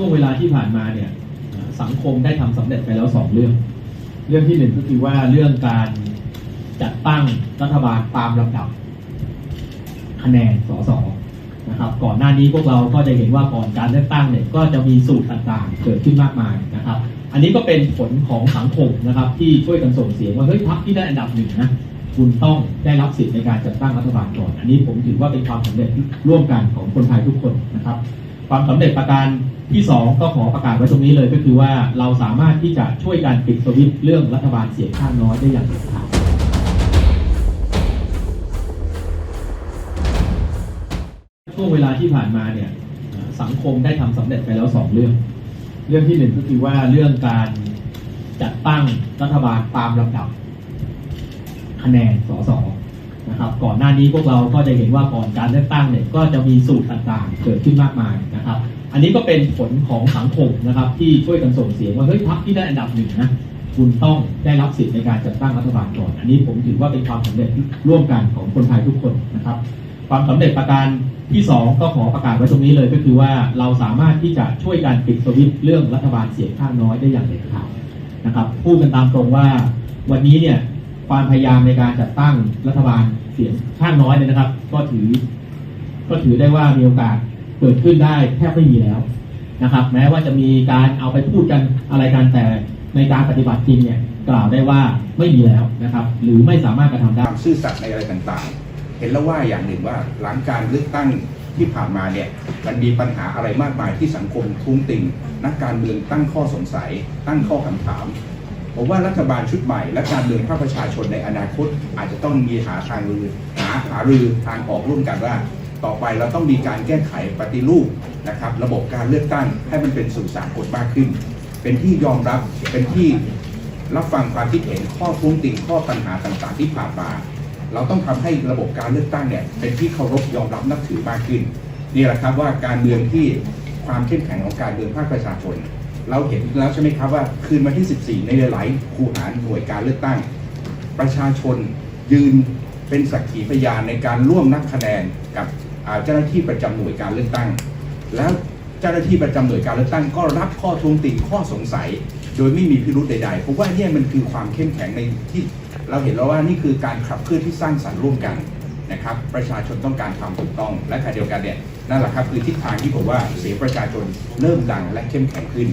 ช่วงเวลาที่ผ่านมาเนี่ยสังคมได้ทำสำเร็จไปแล้วสองเรื่อง เรื่องที่หนึ่งก็คือว่าเรื่องการจัดตั้งรัฐบาลตามลำดับ คะแนนสสนะครับ ก่อนหน้านี้พวกเราก็จะเห็นว่าก่อนการเลือกตั้งเนี่ยก็จะมีสูตรต่างๆ เกิดขึ้นมากมายนะครับ อันนี้ก็เป็นผลของสังคมนะครับ ที่ช่วยกันส่งเสียงว่าเฮ้ยพรรคที่ได้อันดับหนึ่งนะคุณต้องได้รับสิทธิ์ในการจัดตั้งรัฐบาลก่อน อันนี้ผมถือว่าเป็นความสำเร็จร่วมกันของคนไทยทุกคนนะครับ ความสำเร็จประการที่สองก็ขอประกาศไว้ตรงนี้เลยก็คือว่าเราสามารถที่จะช่วยกันปิดสวิตช์เรื่องรัฐบาลเสียงข้างน้อยได้อย่างเด็ดขาดช่วงเวลาที่ผ่านมาเนี่ยสังคมได้ทำสำเร็จไปแล้วสองเรื่อง เรื่องที่หนึ่งก็คือว่าเรื่องการจัดตั้งรัฐบาลตามลำดับคะแนนสส นะครับก่อนหน้านี้พวกเราก็จะเห็นว่าก่อนการเลือกตั้งเนี่ยก็จะมีสูตรต่างๆ เกิดขึ้นมากมายนะครับ อันนี้ก็เป็นผลของสังคมนะครับที่ช่วยกันส่งเสียงว่าเฮ้ยพรรคที่ได้อันดับหนึ่งนะคุณต้องได้รับสิทธิ์ในการจัดตั้งรัฐบาลก่อน อันนี้ผมถือว่าเป็นความสำเร็จร่วมกันของคนไทยทุกคนนะครับ ความสำเร็จประการที่สองก็ขอประกาศไว้ตรงนี้เลยก็คือว่าเราสามารถที่จะช่วยกันปิดสวิตช์เรื่องรัฐบาลเสียงข้างน้อยได้อย่างเด็ดขาดนะครับพูดกันตามตรงว่าวันนี้เนี่ย ความพยายามในการจัดตั้งรัฐบาลเสียงข้างน้อยเนี่ยนะครับ ก็ถือ ก็ถือได้ว่ามีโอกาสเกิดขึ้นได้แทบไม่มีแล้วนะครับ แม้ว่าจะมีการเอาไปพูดกันอะไรกันแต่ในการปฏิบัติจริงเนี่ยกล่าวได้ว่าไม่มีแล้วนะครับ หรือไม่สามารถกระทำคได้วามซื่อสัตย์ในอะไรต่างๆ เห็นแล้วว่าอย่างหนึ่งว่าหลังการเลือกตั้งที่ผ่านมาเนี่ยมันมีปัญหาอะไรมากมายที่สังคมทุ้งติงนักการเมืองตั้งข้อสงสัย ตั้งข้อคำถาม ผมว่ารัฐบาลชุดใหม่ และการเมืองภาคประชาชนในอนาคต อาจจะต้องมีหาทางรือหาหารือทางออกร่วมกันว่า ต่อไปเราต้องมีการแก้ไขปฏิรูปนะครับ ระบบการเลือกตั้งให้มันเป็นสู่สากลมากขึ้น เป็นที่ยอมรับเป็นที่รับฟังความคิดเห็นข้อท้วงติงข้อปัญหาต่างๆ ที่ผ่านมาเราต้องทำให้ระบบการเลือกตั้งเนี่ยเป็นที่เคารพยอมรับนับถือมากขึ้นนี่แหละครับว่าการเมืองที่ความเข้มแข็งของการเมืองภาคประชาชน เราเห็นแล้วใช่ไหมครับว่าคืนวันที่ 14 ในหลายๆคูหาหน่วยการเลือกตั้ง ประชาชนยืนเป็นสักขีพยานในการร่วมนับคะแนนกับเจ้าหน้าที่ประจำหน่วยการเลือกตั้ง แล้วเจ้าหน้าที่ประจำหน่วยการเลือกตั้ง ก็รับข้อทวงติงข้อสงสัย โดยไม่มีพิรุธใดๆผมว่าเนี่ยมันคือความเข้มแข็งในที่เราเห็นแล้วว่านี่คือการขับเคลื่อนที่สร้างสรรค์ร่วมกันนะครับประชาชนต้องการทำถูกต้อง และขณะเดียวกันเนี่ยนั่นแหละครับคือทิศทางที่ผมว่าเสียงประชาชนเริ่มดังและเข้มแข็งขึ้น